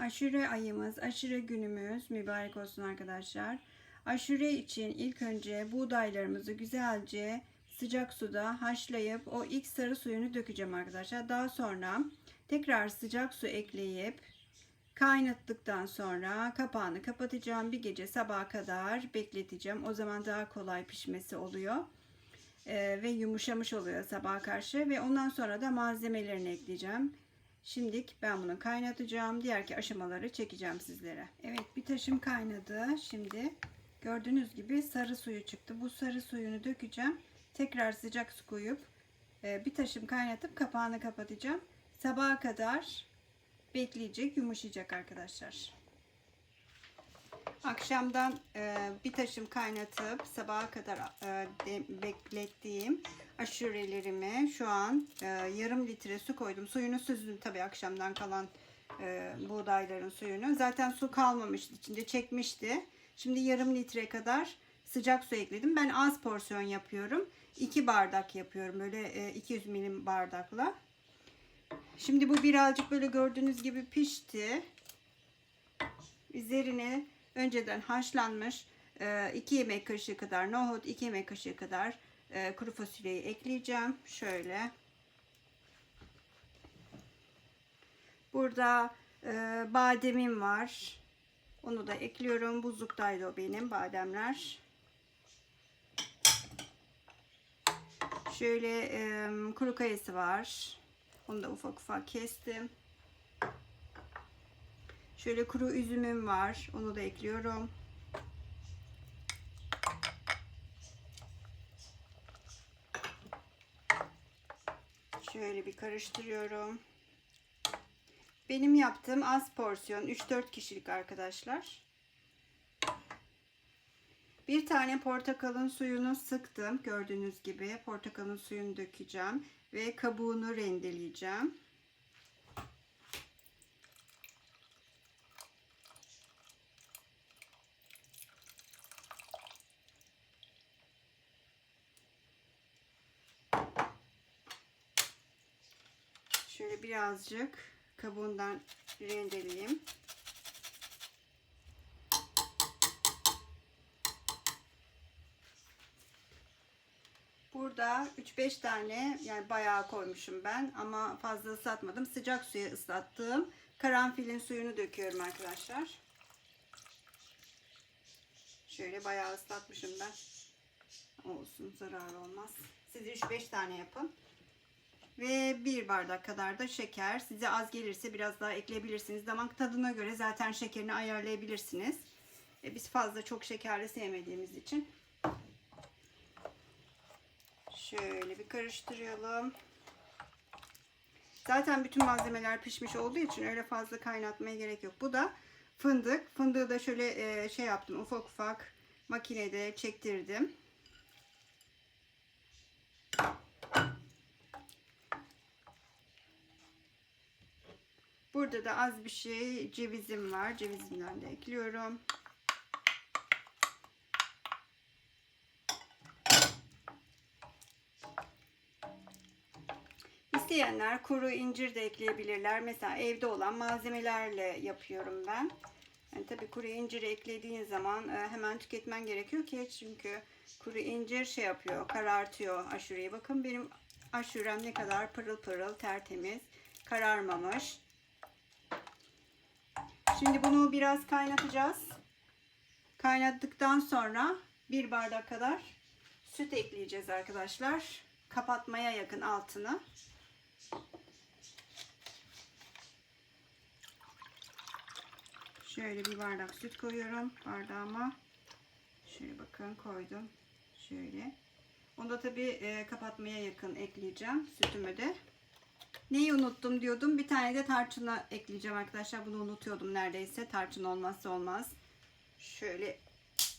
Aşure ayımız, aşure günümüz mübarek olsun arkadaşlar. Aşure için ilk önce buğdaylarımızı güzelce sıcak suda haşlayıp o ilk sarı suyunu dökeceğim arkadaşlar. Daha sonra tekrar sıcak su ekleyip kaynattıktan sonra kapağını kapatacağım. Bir gece sabaha kadar bekleteceğim. O zaman daha kolay pişmesi oluyor. Ee, ve yumuşamış oluyor sabaha karşı ve ondan sonra da malzemelerini ekleyeceğim. Şimdilik ben bunu kaynatacağım. Diğerki aşamaları çekeceğim sizlere. Evet bir taşım kaynadı. Şimdi gördüğünüz gibi sarı suyu çıktı. Bu sarı suyunu dökeceğim. Tekrar sıcak su koyup e, bir taşım kaynatıp kapağını kapatacağım. Sabaha kadar bekleyecek, yumuşayacak arkadaşlar. Akşamdan e, bir taşım kaynatıp sabaha kadar e, de, beklettiğim aşurelerimi şu an e, yarım litre su koydum. Suyunu süzdüm tabii akşamdan kalan e, buğdayların suyunu. Zaten su kalmamıştı içinde çekmişti. Şimdi yarım litre kadar sıcak su ekledim. Ben az porsiyon yapıyorum. 2 bardak yapıyorum böyle e, 200 milim bardakla. Şimdi bu birazcık böyle gördüğünüz gibi pişti. Üzerine önceden haşlanmış 2 yemek kaşığı kadar nohut, 2 yemek kaşığı kadar e, kuru fasulyeyi ekleyeceğim. Şöyle. Burada e, bademim var. Onu da ekliyorum. Buzluktaydı o benim bademler. Şöyle e, kuru kayısı var. Onu da ufak ufak kestim. Şöyle kuru üzümüm var. Onu da ekliyorum. Şöyle bir karıştırıyorum. Benim yaptığım az porsiyon 3-4 kişilik arkadaşlar. Bir tane portakalın suyunu sıktım. Gördüğünüz gibi portakalın suyunu dökeceğim ve kabuğunu rendeleyeceğim. Şöyle birazcık kabuğundan rendeleyeyim. Burada 3-5 tane yani bayağı koymuşum ben ama fazla ıslatmadım. Sıcak suya ıslattığım karanfilin suyunu döküyorum arkadaşlar. Şöyle bayağı ıslatmışım ben. Olsun zarar olmaz. Siz 3-5 tane yapın. Ve bir bardak kadar da şeker. Size az gelirse biraz daha ekleyebilirsiniz. Damak tadına göre zaten şekerini ayarlayabilirsiniz. E, biz fazla çok şekerli sevmediğimiz için. Şöyle bir karıştıralım. Zaten bütün malzemeler pişmiş olduğu için öyle fazla kaynatmaya gerek yok. Bu da fındık. Fındığı da şöyle e, şey yaptım ufak ufak makinede çektirdim. Burada da az bir şey cevizim var. Cevizimden de ekliyorum. İsteyenler kuru incir de ekleyebilirler. Mesela evde olan malzemelerle yapıyorum ben. Yani tabii kuru inciri eklediğin zaman e, hemen tüketmen gerekiyor ki çünkü kuru incir şey yapıyor, karartıyor aşureyi. Bakın benim aşurem ne kadar pırıl pırıl, tertemiz, kararmamış. Şimdi bunu biraz kaynatacağız. Kaynattıktan sonra bir bardak kadar süt ekleyeceğiz arkadaşlar. Kapatmaya yakın altını. Şöyle bir bardak süt koyuyorum bardağıma. Şöyle bakın koydum. Şöyle. Onu da tabii e, kapatmaya yakın ekleyeceğim sütümü de. Neyi unuttum diyordum. Bir tane de tarçına ekleyeceğim arkadaşlar. Bunu unutuyordum neredeyse. Tarçın olmazsa olmaz. Şöyle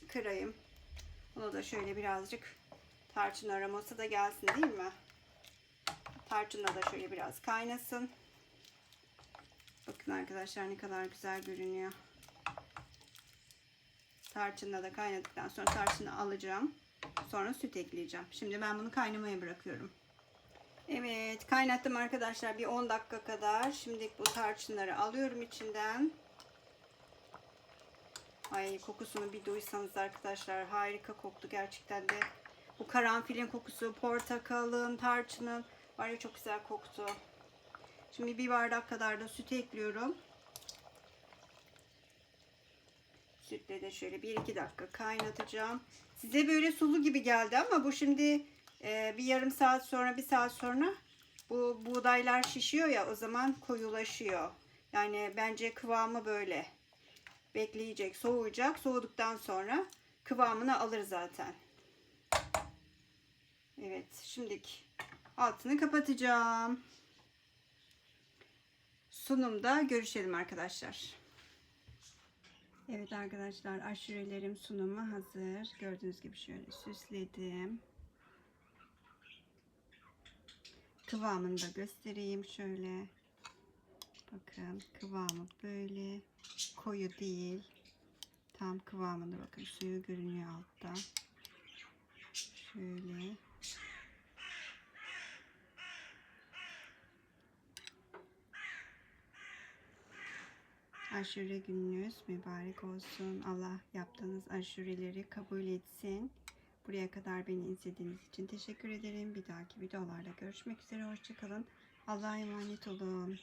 kırayım. Bunu da şöyle birazcık tarçın aroması da gelsin değil mi? Tarçınla da şöyle biraz kaynasın. Bakın arkadaşlar ne kadar güzel görünüyor. Tarçınla da kaynadıktan sonra tarçını alacağım. Sonra süt ekleyeceğim. Şimdi ben bunu kaynamaya bırakıyorum. Evet kaynattım arkadaşlar bir 10 dakika kadar. Şimdi bu tarçınları alıyorum içinden. Ay kokusunu bir duysanız arkadaşlar harika koktu gerçekten de. Bu karanfilin kokusu, portakalın, tarçının var ya çok güzel koktu. Şimdi bir bardak kadar da süt ekliyorum. Sütle de şöyle 1-2 dakika kaynatacağım. Size böyle sulu gibi geldi ama bu şimdi e, bir yarım saat sonra bir saat sonra bu buğdaylar şişiyor ya o zaman koyulaşıyor. Yani bence kıvamı böyle. Bekleyecek, soğuyacak. Soğuduktan sonra kıvamını alır zaten. Evet, şimdiki altını kapatacağım. Sunumda görüşelim arkadaşlar. Evet arkadaşlar aşurelerim sunumu hazır. Gördüğünüz gibi şöyle süsledim. Kıvamını da göstereyim şöyle. Bakın kıvamı böyle koyu değil. Tam kıvamında bakın suyu görünüyor altta. Şöyle. Aşure gününüz mübarek olsun. Allah yaptığınız aşureleri kabul etsin. Buraya kadar beni izlediğiniz için teşekkür ederim. Bir dahaki videolarda görüşmek üzere. Hoşçakalın. Allah'a emanet olun.